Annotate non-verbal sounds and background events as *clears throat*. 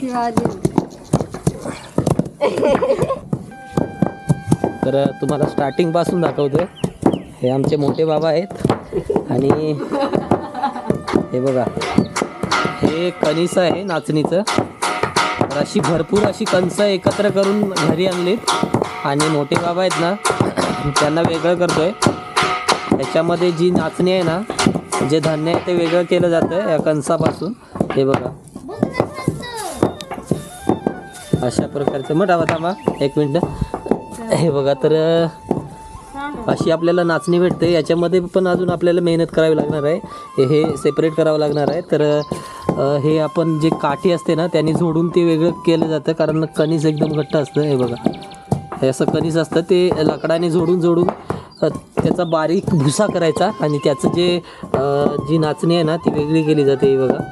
*laughs* तर तुम्हाला स्टार्टिंगपासून दाखवतोय. हे आमचे मोठे बाबा आहेत. आणि हे बघा. हे कणीस आहे नाचणीचं. तर अशी भरपूर अशी कणसं एकत्र करून घरी आणलीत. आणि मोठे बाबा आहेत ना *clears throat* त्यांना वेगळं करतोय. त्याच्यामध्ये जी नाचणी आहे ना जे धान्य आहे ते वेगळं केलं जातं या कणसापासून. हे बघा. अशा प्रकारचं. मटावा थांबा एक मिनटं. हे बघा तर अशी आपल्याला नाचणी भेटते. याच्यामध्ये पण अजून आपल्याला मेहनत करावी लागणार आहे. हे सेपरेट करावं लागणार आहे. तर हे आपण जे काठी असते ना त्यांनी जोडून ते वेगळं केलं जातं. कारण कणीस एकदम घट्ट असतं. हे बघा. हे असं कणीस असतं. ते लाकडाने जोडून जोडून त्याचा बारीक भुसा करायचा. आणि त्याचं जे जी नाचणी आहे ना ती वेगळी केली जाते. हे बघा.